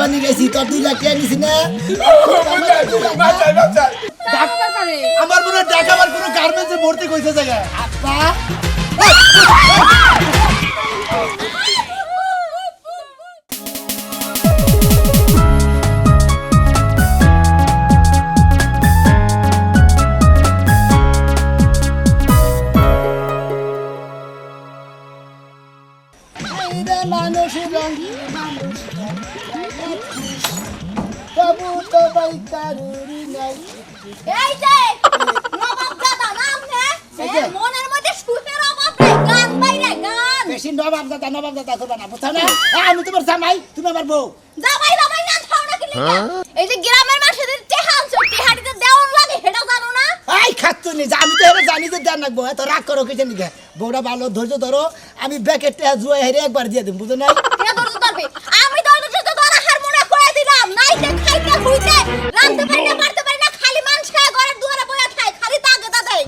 Rain সোদা বানি গেছি তোর দুই লাখ টাকা নিছি না বাঁচাই বাঁচাই ডাক্তার পারে আমার মনে হয় টাকা আমার কোনো গার্মেন্টসে ভর্তি কইছে জায়গা আপা বাইকারুরি নাই এই যে নবাব দাদা নাম নে এই যে। মনের মধ্যে সুখের অভাব নেই গান বাইরে গান বেশি নবাব দাদা নবাব দাদা করবা না বুঝছ না? আমি তোমার জামাই তুমি আমার বউ। জামাই জামাই না খাও না কিলে এই যে গ্রামের মানুষদের টেহান চো টেহাড়িতে দেওয়ান লাগে হেডা জানো না? আই খাচ্ছু আমি তো এটা জানি যে দেন রাখব এত রাগ করো কিছু নিকে বউটা ভালো ধৈর্য ধরো আমি ব্যাকেটটা জুয়ে হেরে একবার দিয়ে দিম বুঝো নাই?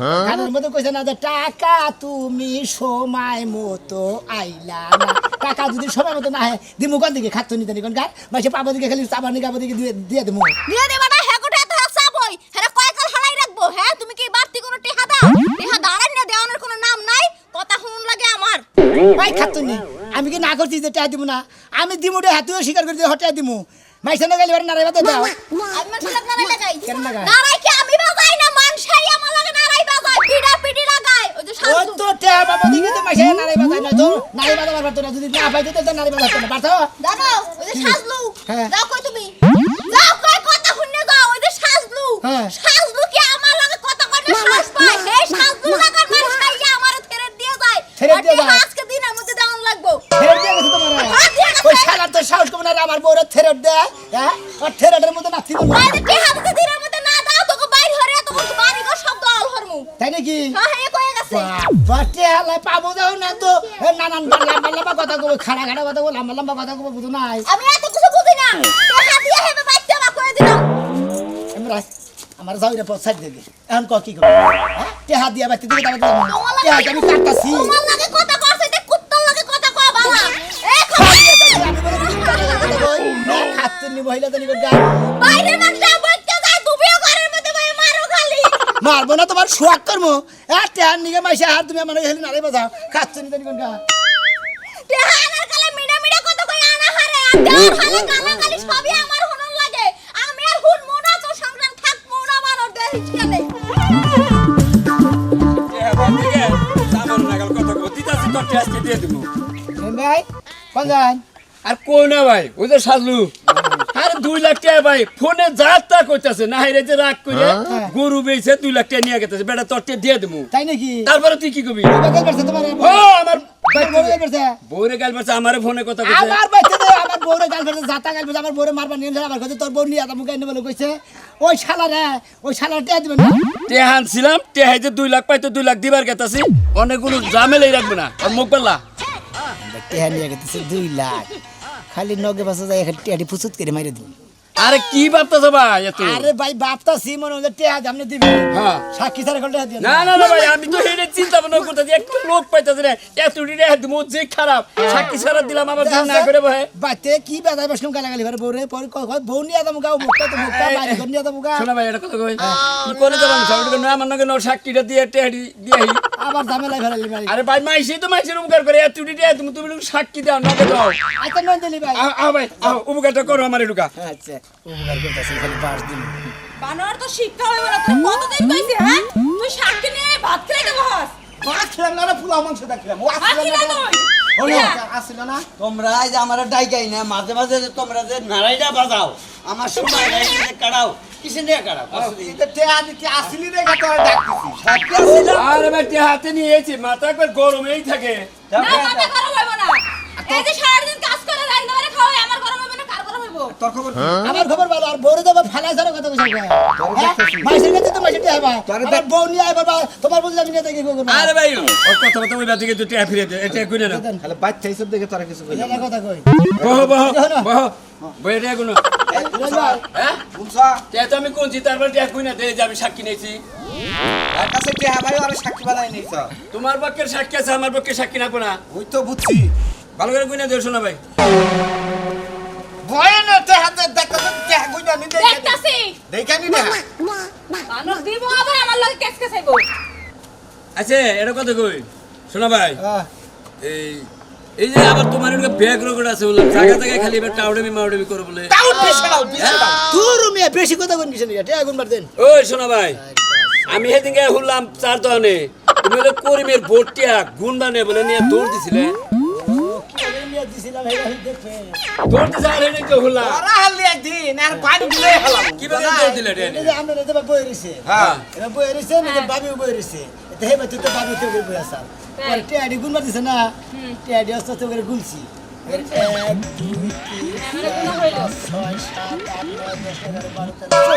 গানের মধ্যে কইছে না যে টাকা তুমি সময় মতো আইলা না টাকা যদি সময় মতো না হয় দিমু কোন দিকে খাচ্ছু নি তানি গান মাসে পাবো দিকে খালি চাবার নিকে দিকে দিয়ে দিয়ে দিমু দিয়ে দেবা না হ্যাঁ কোটা এত চাবই হ্যাঁ কয় কাল হারাই রাখব হ্যাঁ তুমি কি বাড়তি কোনো টেহা দাও টেহা দাঁড়ান না দেওয়ানোর কোনো নাম নাই কথা শুনুন লাগে আমার ভাই খাচ্ছু নি আমি কি না করছি যে টাকা দিমু না আমি দিমু রে হাতুও স্বীকার করে দিয়ে হটাই দিমু মাইছে না গেলে নারে বাতে দাও আমি নারাই লাগাই কেন লাগাই? নারাই কি আমি বাজাই না মানুষাই তো মাইছে নারে বাজাই না তো নারে বাজাবার পারতো না যদি না পাইতো তো নারে বাজাতো না পারতো জানো ওই যে সাজলু। হ্যাঁ। যাও কই তুমি? যাও কই কথা শুনে যাও ওই যে সাজলু। হ্যাঁ। সাজলু কি আমার লাগে কথা না? সাজ পায় এই সাজলু লাগার মানুষাই আমার থেরে দিয়ে যায়। থেরে দিয়ে যায়। আজকে দিনের মধ্যে দেওয়ান লাগবো। ফেরত দিয়ে গেছে তোমার। ওই শালার তো সাহস কম না আমার বউরে থেরট দেয় হ্যাঁ? আর থেরটের মধ্যে নাচি বলব বাইরে টেহাতে দিনের মধ্যে না দাও তোকে বাইরে হরে তোকে বাড়ি গো শব্দ আল হরমু। তাই নাকি? হ্যাঁ হ্যাঁ কয়ে গেছে বাটে হালাই পাবো যাও না তো এ নানান বা লম্বা লম্বা কথা কব খাড়া খাড়া কথা কব লম্বা লম্বা কথা কব বুঝো নাই আমি এত কিছু বুঝি না টেহা দিয়ে হেবে বাচ্চা বা করে দিলাম আমরা আমার যাও রে পছাই দেবে এখন ক কি করব হ্যাঁ টেহা দিয়া বাতি দিকে দাও টেহা আমি কাটতাছি তোমার লাগে কথা কইছে তে কুত্তার লাগে কথা কয় বাবা এ খবর খাচ্ছি মহিলা জানি গা বাইরে মানুষ মারবো না তোমার শোয়াক করব। হ্যাঁ টেহার নিগে মাইসে হাত তুমি আমার হেলি নারে বাজাও খাচ্ছি নি জানি গা। টেহা আনার কালে মিডা মিডা কথা কই আনা হারে আর আর মোনা তো মোনা মানো কোন আর ভাই ওই যে সাজলু। আর দুই লাখ টাকা ভাই। ফোনে যা তা কইতাছে না হাইরে যে রাগ করে গরু বেচে দুই লাখ টাকা নিয়ে গেছে বেটা তোর দিয়ে দেবো তাই নাকি? তারপরে তুই কি ও আমার বউরে গাল পাচ্ছে আমারে ফোনে কথা কইছে। আমার বাচ্চা আমার বউরে গাল ফেলছে জাতা গাল ফেলছে আমার বউরে মারবার নিয়ে আমার কাছে তোর বউ নিয়ে মুখে এনে বলে কইছে ওই শালারে ওই শালার টিয়া দিবেন না? টেহান ছিলাম টেহাই যে দুই লাখ পাইতো দুই লাখ দিবার গেতাছি অনেকগুলো জামেলাই রাখবে না। আর মুখ নিয়ে গেছে দুই লাখ। খালি নগে বাসা যায় টিয়াটি ফুসুত করে মারে দিন আরে কি ভাবতেছ ভাই এত? আরে ভাই সি মনে হচ্ছে টিয়া আপনি দিবেন। হ্যাঁ। সাক্ষী স্যার দিয়ে না না না ভাই আমি তো হেডে চিন্তা ভাবনা করতেছি একটু লোক পাইতেছি না এত ডিরে যে খারাপ। সাক্ষী সারা দিলাম আমার না করে ভাই কি বেদায় বসলাম গালাগালি করে বউরে? পরে কয় কয় বউ নিয়ে যাব গা মুখটা তো মুখটা বাইরে করে নিয়ে যাব গা। শোনা ভাই এটা কথা কই। কি করে যাবেন সবাই না আমার নাকি সাক্ষীটা দিয়ে টেহাডি দিয়ে আবার ঝামেলায় ফেলালি ভাই। আরে ভাই মাইসি তো মাইসির উপকার করে এত ডিরে তুমি তুমি সাক্ষী দাও না দাও। আচ্ছা নয় দিলি ভাই। আহ ভাই উপকারটা করো আমার এটুকা। আচ্ছা। উপকার করতেছি খালি বাস দিন বানর তো শিক্ষা হইব না তুই কতদিন কইছিস হ্যাঁ? তুই সাক্ষী নিয়ে ভাত খেলে দেবো হাস। মাছ খেলাম না পোলাও মাংস দেখলাম ও আসছিল না না কেন? তুই হলো। আসছিল না? তোমরা যে আমার ডাইকাই না মাঝে মাঝে তোমরা যে নারাইটা বাজাও আমার সময় নাই যে কাড়াও কিসে নিয়ে কাড়াও? এটা টেয়া দিতে আসলি রে গা তোরা সাথে আসছিল আরে ভাই হাতে নিয়েছি মাথা একবার গরমেই থাকে। না মাথা গরম হইব না। এই যে সারাদিন কাজ করে রাইন ধরে খাওয়াই আমার গরম হইব না কার গরম হইব তোর খবর কি? আমার খবর ভালো আর বউরে তো ফালাই ছাড়া কথা বলছে। মাসের কাছে তো মাসের টাকা তোরে আমার বউ নিয়ে আইবার বা তোমার বলছি আমি নিয়ে দেখি করব? আরে ভাই ওর কথা কথা ওই বাতিকে দুটো ফিরে এটা কইনা না খালি বাচ্চা হিসেব দেখে তোরা কিছু কইলি এটা কথা কই। বহ বহ বহ। বই এটা কোনো বিরোধ ভাই, হ্যাঁ? বুঝছা তো আমি কোনছি তারপর টিয়া কইনা দে যে আমি সাক্ষী নেছি তার কাছে কে ভাই আর সাক্ষী বানাই নিছ তোমার পক্ষের সাক্ষী আছে আমার পক্ষে সাক্ষী না ওই তো বুঝছি। ভালো করে কইনা দেও শোনা ভাই। ভয় না তে হাতে দেখতে কে কইনা নি দেখে দেখতাছি। দেখে নি? না মানুষ দিব আবার আমার লাগে কেস কেস আচ্ছা এটা কথা কই? শোনা ভাই। হ্যাঁ। এই এই যে আবার তোমার একটা ব্যাগ রোগট আছে বললাম জায়গা জায়গায় খালি এবার টাউডেমি মাউডেমি করে বলে। তাও পিছে দাও তোর রুমে বেশি কথা কোন কিছু মার দেন। ওই শোনা ভাই আমি সেদিনকে হুললাম চার তুমি হলো করিমের গুণ বানে বলে নিয়ে দৌড় দিছিলে। নিয়ে দিছিলাম হেরা দেখবে দৌড় দিছে আর সেদিনকে হুললাম ওরা হালি একদিন আর পানি দিলে হলাম কীভাবে দৌড় দিলে রে এই যে আমরা রেতে বই রইছে হ্যাঁ এবার বই রইছে না বাবিও বই রইছে এটা হেবা তুই তো বাবি তো বই আসাল পরে টিয়াডি গুণ মার দিছে না টিয়াডি অস্ত তো করে গুনছি এক দুই তিন ছয় সাত আট নয় দশ এগারো বারো তেরো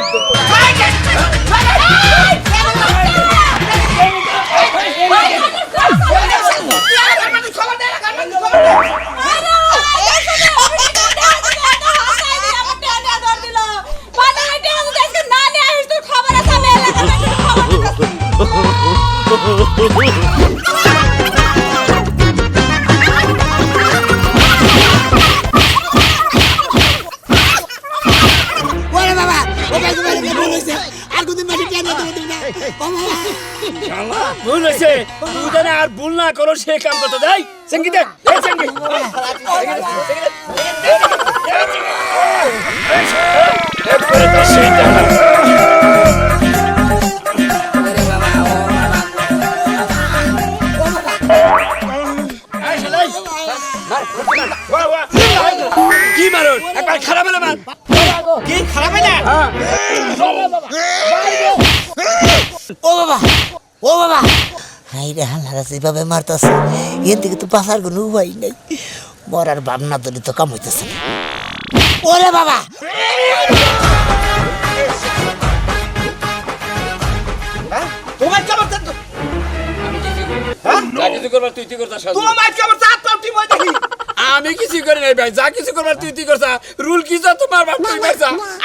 ভুল হয়েছে। তুই আর ভুল না করো সে কাম করতে দেয়। সঙ্গীতে হালারা যেভাবে মারতাছে। এর দিকে তো বাঁচার কোনো উপায় নেই। মরার ভাবনা ধরে তো কাম হইতেছে না। ওরে বাবা! হয়ে? দেখি? আমি কিছু করি নাই ভাই যা কিছু করবার তুই তুই করছা রুল কি যা তোমার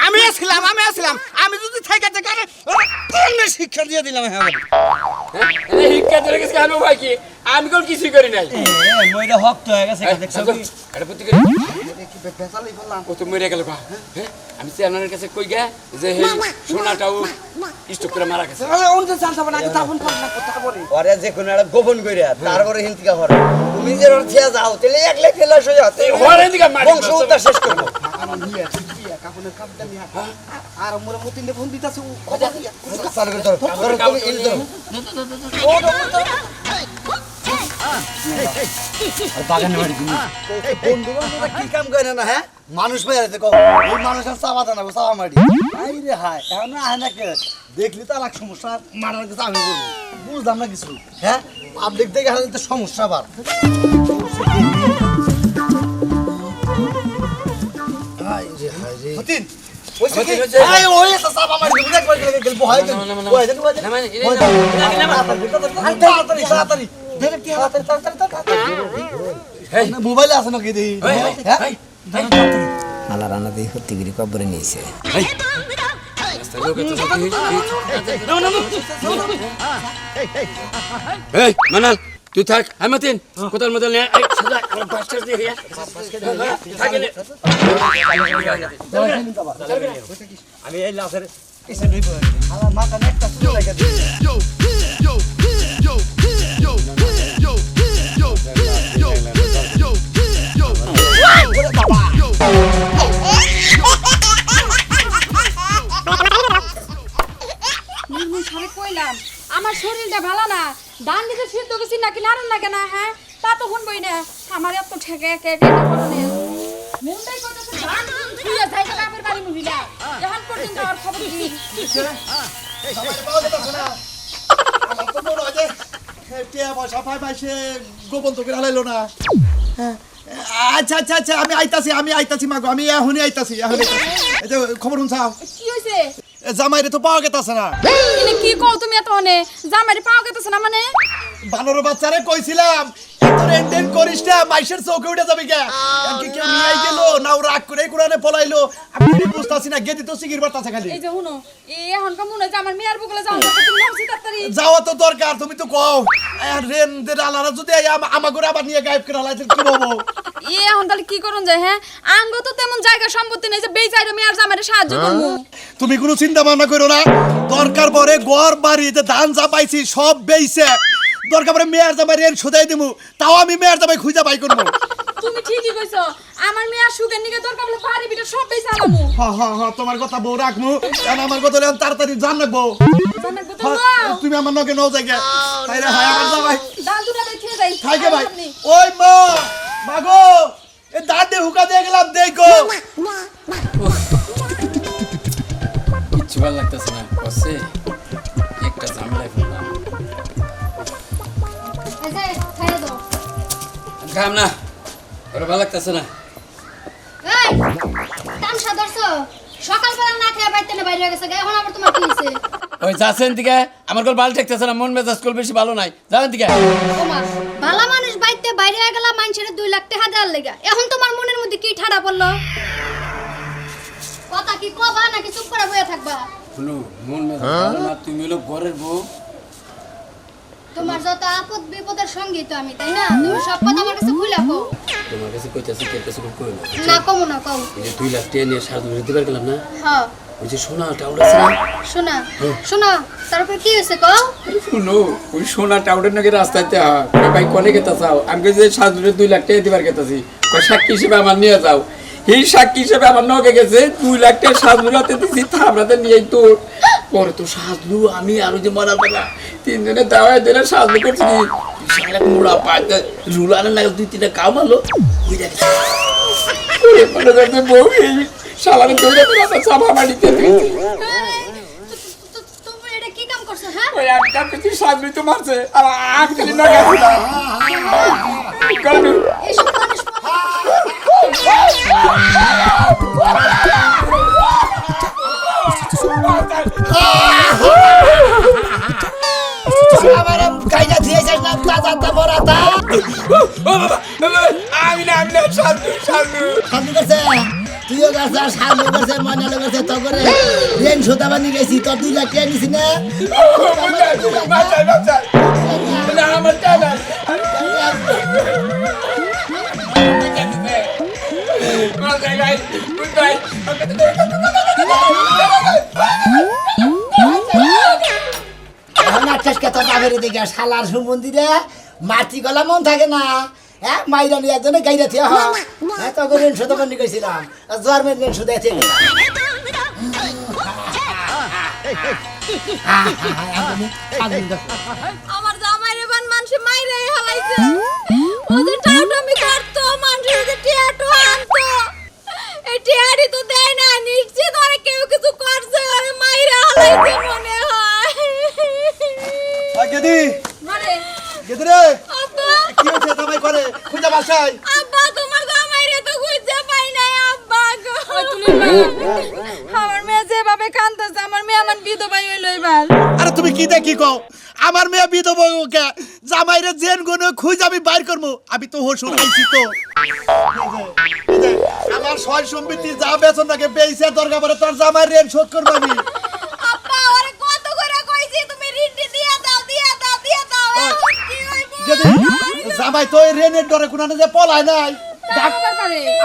আমি আসলাম আমি আসলাম আমি থেকে থেকে কোন শিক্ষা দিয়ে দিলাম হ্যাঁ এই শিক্ষা ধরে গেছে আমি ভাই কি? আমি কোন কিছু করি নাই। মইরা হক তো হয়ে গেছে দেখছ কি? আরে পুতি করি। ও তো মরে গেল গা হ্যাঁ? আমি চেয়ারম্যানের কাছে কই গে? যে হে সোনাটাও স্টক করে মারা গেছে। ওরে যে কোনো একটা গোপন কইরা তারপরে হরে। তুমি যে যাও তাহলে একলা হয়ে হরে দিকে মারি বংশ উদ্ধার শেষ করব। আর মোরা মতিনে ফোন দিতাছে চালু করে ধরো ধরো তুমি ধরো হ্যাঁ মানুষ হায় দেখলি তো আর সমস্যা মারার কাছে আমি বুঝলাম না কিছু হ্যাঁ পাবলিক দেখে সমস্যা আবার তাড়াতাড়ি মোবাইলে আছে নাকি হ্যাঁ? আলা রানা দিয়ে হত্তিগিরি কবরে নিয়েছে মানাল তুই থাক আমি মাতিন? কোথার মধ্যে নিয়ে এই সাদা আমার বাসটা দিয়ে গিয়া থাকে নে। আমি এই আমার মাথা একটা কইলাম আমার শরীরটা ভালো না। ডান দিকে সিদ্ধ গেছি নাকি নাড়ন লাগে না হ্যাঁ? তা তো শুনবই না। আমার এত ঠেকে একে একে মুন্ডাই করতেছে ডান তুই যাই তো কাপের বাড়ি মহিলা। এখন পর্যন্ত আর খবর কি তো হয় তো না। আচ্ছা আচ্ছা আচ্ছা আমি আইতাছি আমি আইতাছি মাগো আমি এখনই আইতাছি যে খবর শুনছাও? কি হয়েছে জামাইরে তো পাওয়া গেতাছে না। কি কও তুমি এত অনে জামাইরে পাও গেতেছ না মানে? বানর বাচ্চারে কইছিলাম এত রেন্টেন করিস না মাইশের চৌকে উঠে যাবি কে এমনকি কেউ নিয়ে গেল না ও রাগ করে কোরআনে পলাইলো। আমি কি বুঝতাছি না গেদি তো সিগির বাতাছে খালি। এই যে শুনো এই এখন কা মনে আমার মেয়ের বগলে যাও তুমি নামছি তাড়াতাড়ি। যাওয়া তো দরকার তুমি তো কও। আর রেন দে আলারা যদি আমা করে আবার নিয়ে গায়েব করে হালাইতে কি হব? এ এখন তাহলে কি করুন যায় হ্যাঁ? আঙ্গ তো তেমন জায়গা সম্পত্তি নেই যে মেয়ের জামাইরে সাহায্য করব। তুমি কোনো চিন্তা ভাবনা করো না। দরকার পরে ঘর বাড়িতে ধান যা পাইছি সব বেইছে। দরকার পরে মেয়ের জামাই রেন শোধাই দিমু। তাও আমি মেয়ের জামাই খুঁজা বাই করব। তুমি ঠিকই কইছো আমার মেয়ের সুখের নিকে দরকার হলে বাড়ি বিটা সব বেচা আলামু হ হ হ তোমার কথা বউ রাখমু। কারণ আমার কথা হলে তাড়াতাড়ি জান রাখব। তুমি আমার নকে নও জায়গা তাই রে হায় আমার জামাই। দান দুটা দেখে যাই। থাকে ভাই। ওই মা! খাম না। ওরা ভালো লাগতেছে না। এই তামসা ধরছো? সকালবেলা না খেয়ে বাইতে না বাইরে গেছে এখন আবার তোমার কি হয়েছে? ওই যাচ্ছেন দিকে আমার কল ভালো ঠেকতেছে না মন মেজাজ কল বেশি ভালো নাই। যাবেন দিকে। ওমা ভালো মানুষ বাইতে বাইরে মানুষের দুই লাখ টাকা দেওয়ার লেগা। এখন তোমার মনের মধ্যে কি ঠাড়া পড়ল? কথা কি কবা নাকি চুপ করে থাকবা? শুনো মন মেজাজ ভালো না তুমি হলো ঘরের বউ। তোমার যত আপদ বিপদের সঙ্গী তো আমি তাই না? তুমি সব কথা আমার কাছে কও তোমার কাছে কইতাছি কে কাছে কই না না কমো না কও। এই যে লাখ সারা দুপুরে দিবার গেলাম না? হ্যাঁ। ওই যে সোনা টাউড আছে না? শোনা শোনা তারপর কি হয়েছে কও? শুনো ওই সোনা টাউডের নাকি রাস্তাতে হয় ভাই কনে গেতা চাও। আমি যে সারা লাখ টাকা দিবার গেতাছি। কই সাক্ষী হিসেবে আমার নিয়ে যাও। এই সাক্ষী হিসেবে আমার নগে গেছে দুই লাখ টাকা সাজুরাতে দিছি থামরাতে নিয়ে তো পরে তো সাজলু আমি আরও যে মরার বেলা তিনজনে দাওয়ায় দিলে সাজলু করছি এক মোড়া পায় রুলানের লাগে দুই তিনটা কাম আলো। ওই দেখে বউ এই শালারে দৌড়ে দৌড়ে চাপা বাড়িতে দিয়েছে। তো- তো- তুমি এটা কি কাম করছ হ্যাঁ? ওই সাজলু তো মারছে আর আমি খালি নগে ছিলাম আমি না আমি না সাজলু সাজলু সামনে করছে তুইও করছে আর সামনে করছে মনে করছে তো করে রেন সোতা বানি গেছি তোর দুই লাখ টাকা নিছি না বাঁচাই বাঁচাই না আমার টাকা বাঁচাই ভাই বাঁচাই এখন আচ্ছাস কে তোর বাপের দিকে শালার সুমন্দিরে মাটি গলা মন থাকে না হ্যাঁ মাইরা নিয়ে একজনে গাইরা থিয়া হ্যাঁ তখন রেন সোতা বানি গেছিলাম আর ঋণ মেন রেন সোতা জামাইরে জেন গুণ খুঁজ আমি বাইর করব আমি তো হোসুর আইছি তো আমার সয় সম্পত্তি যা বেতন নাকি পেয়েছে দরকার পরে তোর জামাই রেন শোধ করব আমি জামাই তো এই রেনের ডরে কোনো যে পলায় নাই ডাক-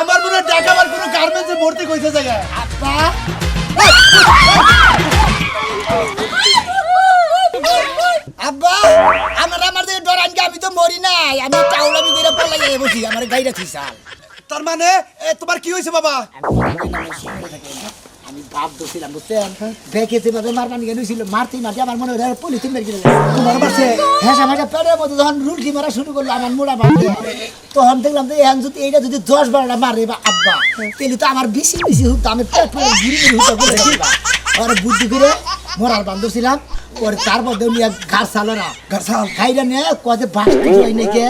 আমার মনে হয় ঢাকা আমার কোনো গার্মেন্টসে ভর্তি কইছে জায়গা আব্বা আব্বা আমার আমার যে ডরানকে আমি তো মরি নাই। আমি চাউলামি করে পলাই যাই বসি আমার গাইরা থিসাল তার মানে এ, তোমার কি হয়েছে বাবা? আমি ভাব দছিলাম বুঝছেন? দেখেছি ভাবে মারমান গেল ছিল মারতেই মারতে আমার মনে হয় পলিথিন মেরে গেল তোমার পাশে হ্যাঁ আমাকে পেটের মধ্যে যখন রুলকি মারা শুরু করল আমার মোড়া মারতে তখন দেখলাম যে এখন যদি এইটা যদি দশ বারোটা মারে বা আব্বা তাহলে তো আমার বেশি বেশি আমি পেট পেট ঘুরি ঘুরি হুক করে আর বুদ্ধি করে মরার বান্ধব ছিলাম ওর তার মধ্যে নিয়ে ঘাস সালো না ঘাস সাল। খাইরা নিয়ে বাস নাকি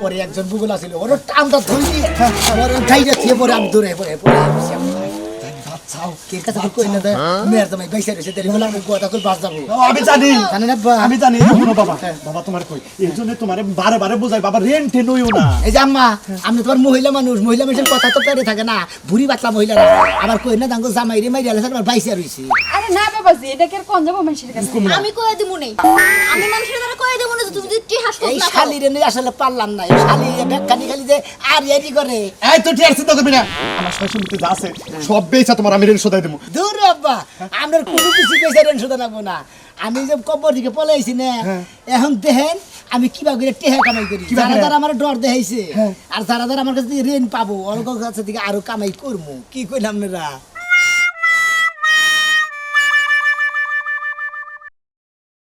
পরে একজন বুগল আছিল ওর টানটা ধরি ওর খাইরা খেয়ে পরে আমি দূরে পরে পরে বাচ্চাও কে কথা কই না দে মেয়ের তোমায় বাইসা রয়েছে দেরি হলে আমি কথা কই বাস যাব। আমি জানি। জানি না বা- আমি জানি এই শুনো বাবা। বাবা তোমার কই? এই জন্য তোমার বারে বারে বোঝাই বাবা রেন্টে নইও না। এই যে আম্মা আমি তোমার মহিলা মানুষ মহিলা মানুষের কথা তো পেরে থাকে না। বুড়ি বাতলা মহিলারা আবার কই না দাঙ্গো জামাই রে মাইরা আমার বাইসা রইছে। আরে না বাবাজি এটা কি কোন যাব মানুষের কাছে? আমি কয়ে দিব নেই আমি মানুষের দ্বারা কয়ে দেবো না এই না নিয়ে আসলে পারলাম না এই শালি ব্যাখ্যানি খালি যে আর এটি করে। এই তো ঠিক চিন্তা করবি না আমার ছয় যা আছে সব বেচা তোমার আমি রেন্ট শোধাই দেবো। দূর আব্বা আমরা কোনো কিছু পয়সা রেন শুধু নাবো না। আমি যে কবর দিকে পলাইছি না এখন দেখেন আমি কিবা করে টেহা কামাই করি। কিবা যারা? যারা আমার ডর দেখাইছে আর যারা যারা আমার কাছে রেন পাবো ওর কাছে থেকে আরও কামাই করব কি কইলাম না